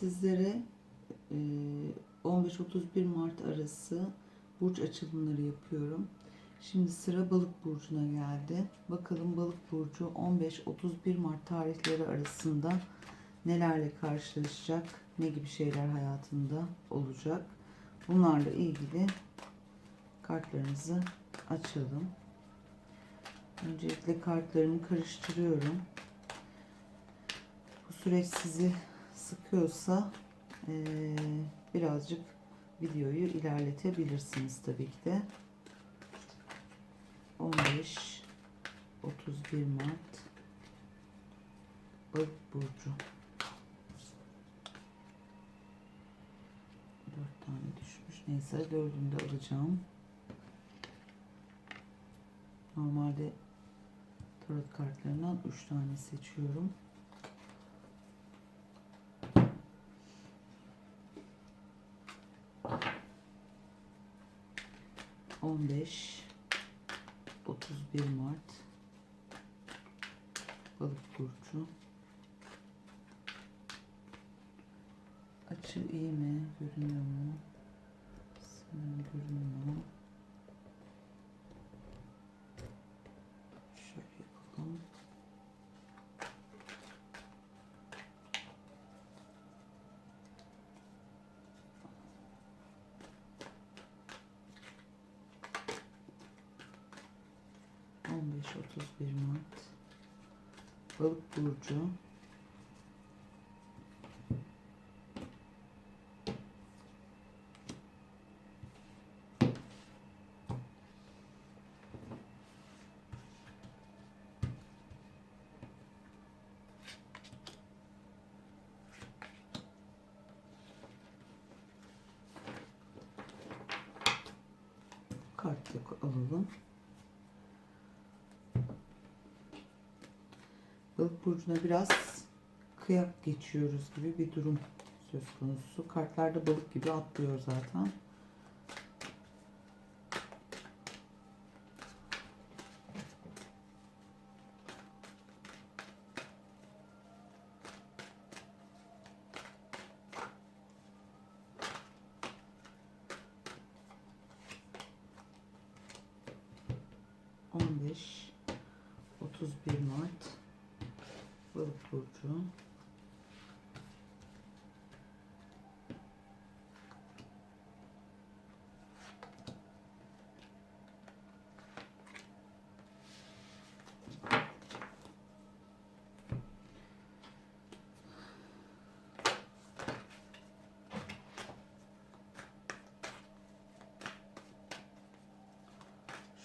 sizlere e, 15-31 Mart arası burç açılımları yapıyorum. Şimdi sıra balık burcuna geldi. Bakalım balık burcu 15-31 Mart tarihleri arasında nelerle karşılaşacak, ne gibi şeyler hayatında olacak. Bunlarla ilgili kartlarınızı açalım. Öncelikle kartlarımı karıştırıyorum. Bu süreç sizi sıkıyorsa eee, birazcık videoyu ilerletebilirsiniz tabii ki de. 15 31 Mart Balık burcu. 4 tane düşmüş. Neyse dördünü de alacağım. Normalde tarot kartlarından 3 tane seçiyorum. On beş, otuz bir Mart, Balık burcu. Açı iyi mi? Görünüyor mu? Sanırım görünüyor. 31 Mart. Balık burcu. kartlık alalım. Balık burcuna biraz kıyak geçiyoruz gibi bir durum söz konusu. Kartlarda balık gibi atlıyor zaten. On beş, otuz bir Mart Balık burcu.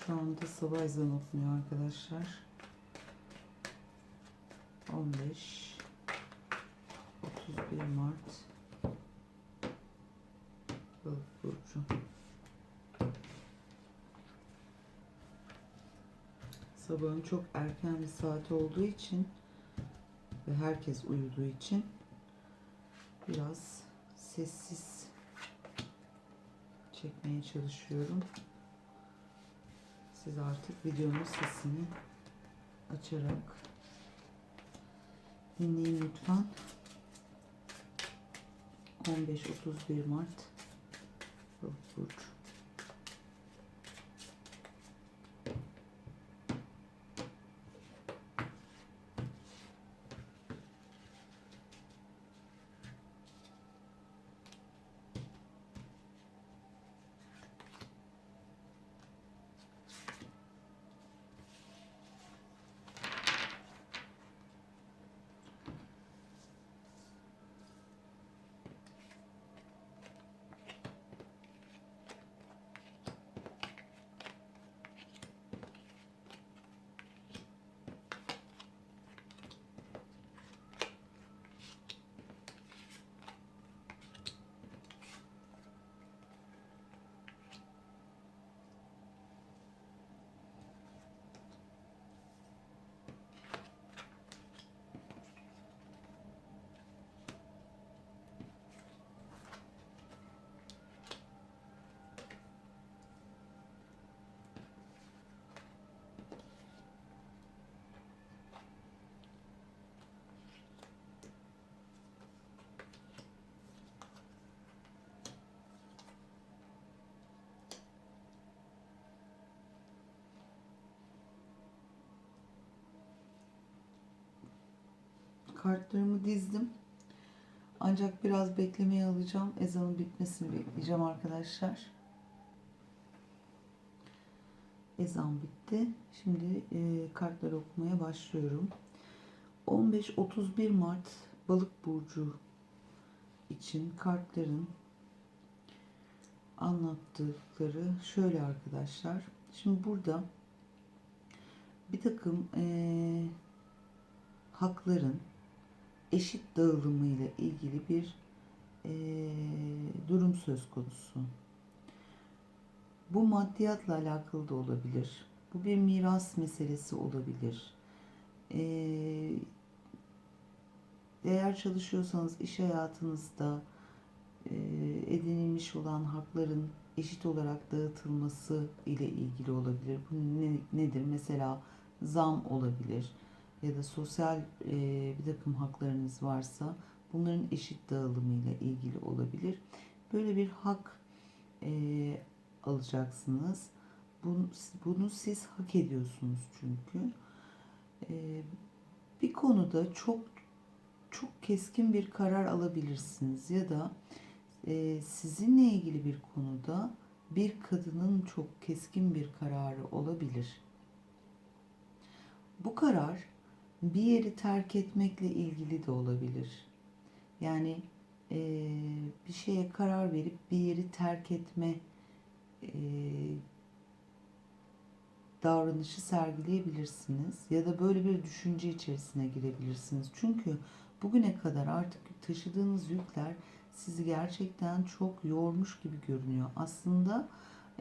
Şu anda sabah ezanı okunuyor arkadaşlar. 15 31 Mart Burcu. Sabahın çok erken bir saat olduğu için ve herkes uyuduğu için biraz sessiz çekmeye çalışıyorum. Siz artık videonun sesini açarak dinleyin lütfen. 15-31 Mart Balık burcu. Kartlarımı dizdim. Ancak biraz beklemeye alacağım. Ezanın bitmesini bekleyeceğim arkadaşlar. Ezan bitti. Şimdi e, kartları okumaya başlıyorum. 15-31 Mart Balık burcu için kartların anlattıkları şöyle arkadaşlar. Şimdi burada bir takım eee, hakların eşit dağılımı ile ilgili bir eee, durum söz konusu. Bu maddiyatla alakalı da olabilir. Bu bir miras meselesi olabilir. Eee, eğer çalışıyorsanız iş hayatınızda eee, edinilmiş olan hakların eşit olarak dağıtılması ile ilgili olabilir. Bu ne- nedir? Mesela zam olabilir ya da sosyal eee, bir takım haklarınız varsa bunların eşit dağılımı ile ilgili olabilir. Böyle bir hak eee, alacaksınız. Bunu, bunu siz hak ediyorsunuz çünkü. Eee, bir konuda çok çok keskin bir karar alabilirsiniz ya da e, sizinle ilgili bir konuda bir kadının çok keskin bir kararı olabilir. Bu karar bir yeri terk etmekle ilgili de olabilir. Yani e, bir şeye karar verip bir yeri terk etme e, davranışı sergileyebilirsiniz ya da böyle bir düşünce içerisine girebilirsiniz. Çünkü bugüne kadar artık taşıdığınız yükler sizi gerçekten çok yormuş gibi görünüyor. Aslında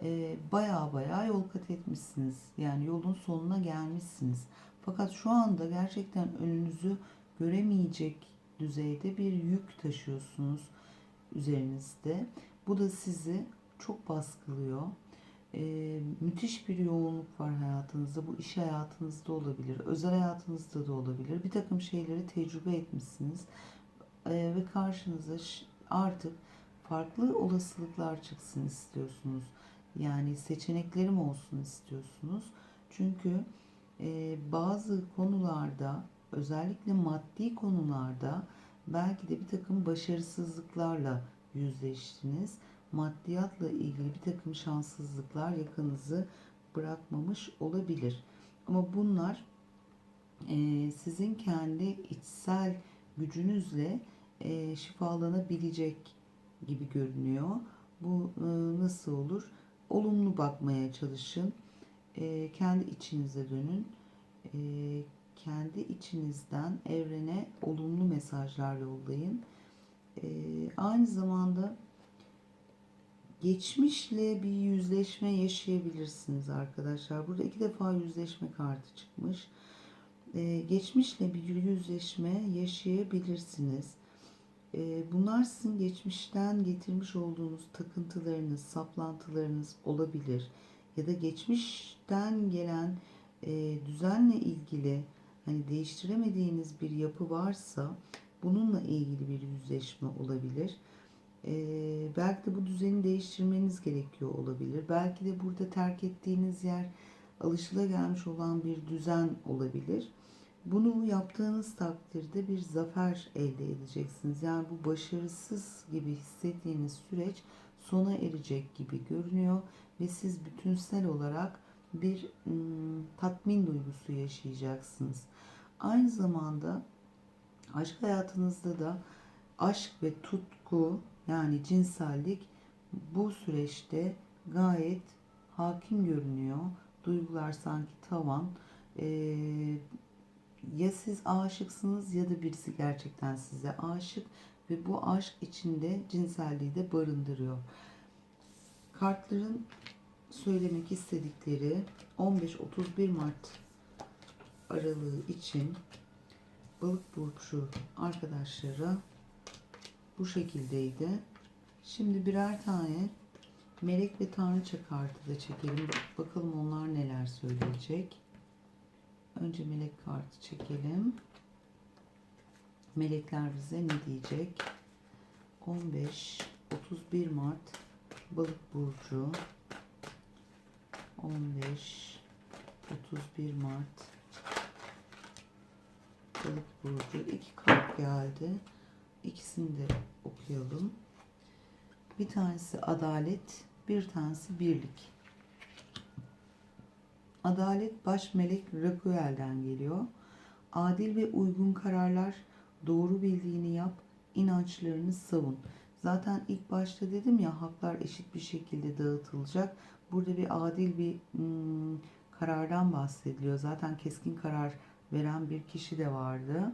e, baya baya yol kat etmişsiniz. Yani yolun sonuna gelmişsiniz. Fakat şu anda gerçekten önünüzü göremeyecek düzeyde bir yük taşıyorsunuz üzerinizde. Bu da sizi çok baskılıyor. Ee, müthiş bir yoğunluk var hayatınızda. Bu iş hayatınızda olabilir, özel hayatınızda da olabilir. Bir takım şeyleri tecrübe etmişsiniz Ee, ve karşınıza artık farklı olasılıklar çıksın istiyorsunuz. Yani seçeneklerim olsun istiyorsunuz. Çünkü e, bazı konularda özellikle maddi konularda belki de bir takım başarısızlıklarla yüzleştiniz. Maddiyatla ilgili bir takım şanssızlıklar yakanızı bırakmamış olabilir. Ama bunlar e, sizin kendi içsel gücünüzle e, şifalanabilecek gibi görünüyor. Bu e, nasıl olur? Olumlu bakmaya çalışın. E, kendi içinize dönün. E, kendi içinizden evrene olumlu mesajlar yollayın. E, aynı zamanda geçmişle bir yüzleşme yaşayabilirsiniz arkadaşlar. Burada iki defa yüzleşme kartı çıkmış. Ee, geçmişle bir yüzleşme yaşayabilirsiniz. Ee, bunlar sizin geçmişten getirmiş olduğunuz takıntılarınız, saplantılarınız olabilir. Ya da geçmişten gelen e, düzenle ilgili hani değiştiremediğiniz bir yapı varsa bununla ilgili bir yüzleşme olabilir. Ee, belki de bu düzeni değiştirmeniz gerekiyor olabilir. Belki de burada terk ettiğiniz yer alışılagelmiş olan bir düzen olabilir. Bunu yaptığınız takdirde bir zafer elde edeceksiniz. Yani bu başarısız gibi hissettiğiniz süreç sona erecek gibi görünüyor ve siz bütünsel olarak bir ım, tatmin duygusu yaşayacaksınız. Aynı zamanda aşk hayatınızda da aşk ve tutku yani cinsellik bu süreçte gayet hakim görünüyor. Duygular sanki tavan. Ee, ya siz aşıksınız ya da birisi gerçekten size aşık ve bu aşk içinde cinselliği de barındırıyor. Kartların söylemek istedikleri 15-31 Mart aralığı için balık burcu arkadaşlara bu şekildeydi. Şimdi birer tane melek ve tanrıça kartı da çekelim. Bakalım onlar neler söyleyecek. Önce melek kartı çekelim. Melekler bize ne diyecek? 15 31 Mart Balık burcu 15 31 Mart Balık burcu iki kart geldi. İkisini de okuyalım. Bir tanesi adalet, bir tanesi birlik. Adalet baş melek Rakuel'den geliyor. Adil ve uygun kararlar, doğru bildiğini yap, inançlarını savun. Zaten ilk başta dedim ya haklar eşit bir şekilde dağıtılacak. Burada bir adil bir hmm, karardan bahsediliyor. Zaten keskin karar veren bir kişi de vardı.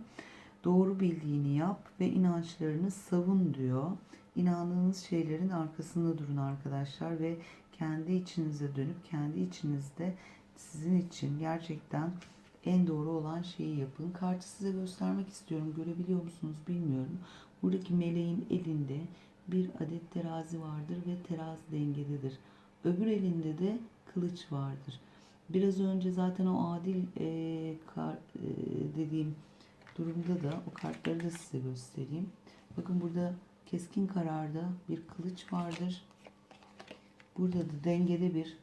Doğru bildiğini yap ve inançlarını savun diyor. İnandığınız şeylerin arkasında durun arkadaşlar ve kendi içinize dönüp kendi içinizde sizin için gerçekten en doğru olan şeyi yapın. Kartı size göstermek istiyorum. Görebiliyor musunuz bilmiyorum. Buradaki meleğin elinde bir adet terazi vardır ve terazi dengededir. Öbür elinde de kılıç vardır. Biraz önce zaten o adil e, kar, e, dediğim durumda da o kartları da size göstereyim. Bakın burada keskin kararda bir kılıç vardır. Burada da dengede bir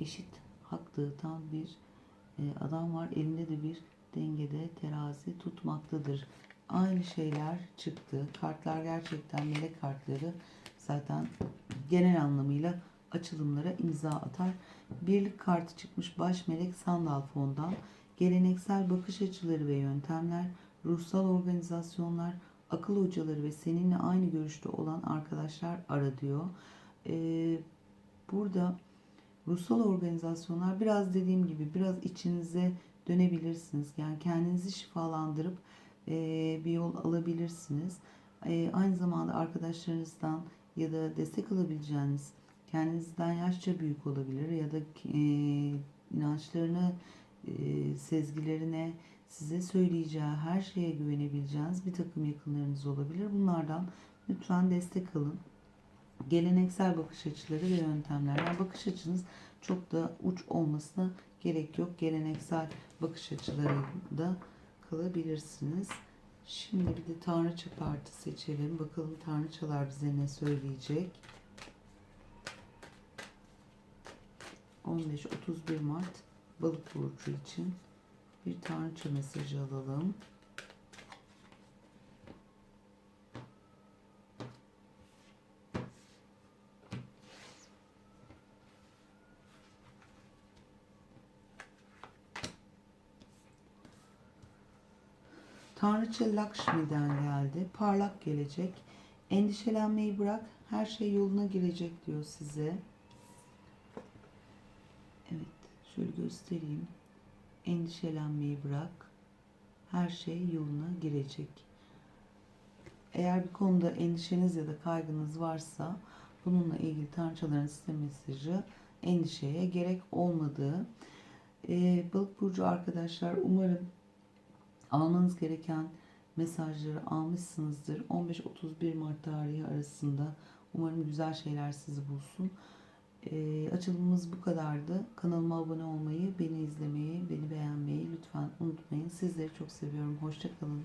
eşit hak dağıtan bir e, adam var. Elinde de bir dengede terazi tutmaktadır. Aynı şeyler çıktı. Kartlar gerçekten melek kartları zaten genel anlamıyla açılımlara imza atar. Birlik kartı çıkmış baş melek sandal fondan. Geleneksel bakış açıları ve yöntemler, ruhsal organizasyonlar, akıl hocaları ve seninle aynı görüşte olan arkadaşlar ara diyor. Ee, burada ruhsal organizasyonlar biraz dediğim gibi biraz içinize dönebilirsiniz. Yani kendinizi şifalandırıp e, bir yol alabilirsiniz. E, aynı zamanda arkadaşlarınızdan ya da destek alabileceğiniz kendinizden yaşça büyük olabilir ya da e, inançlarını, e, sezgilerine, size söyleyeceği her şeye güvenebileceğiniz bir takım yakınlarınız olabilir. Bunlardan lütfen destek alın. Geleneksel bakış açıları ve yöntemler. Bakış açınız çok da uç olmasına gerek yok. Geleneksel bakış açılarında kalabilirsiniz. Şimdi bir de tanrıça kartı seçelim. Bakalım tanrıçalar bize ne söyleyecek. 15-31 Mart balık burcu için bir tanrıça mesajı alalım. Tanrıça Lakshmi'den geldi. Parlak gelecek. Endişelenmeyi bırak. Her şey yoluna girecek diyor size. Şöyle göstereyim. Endişelenmeyi bırak. Her şey yoluna girecek. Eğer bir konuda endişeniz ya da kaygınız varsa bununla ilgili tanrıçaların size mesajı endişeye gerek olmadığı. Ee, Balık burcu arkadaşlar umarım almanız gereken mesajları almışsınızdır. 15-31 Mart tarihi arasında umarım güzel şeyler sizi bulsun. Ee, açılımımız bu kadardı. Kanalıma abone olmayı, beni izlemeyi, beni beğenmeyi lütfen unutmayın. Sizleri çok seviyorum. Hoşçakalın.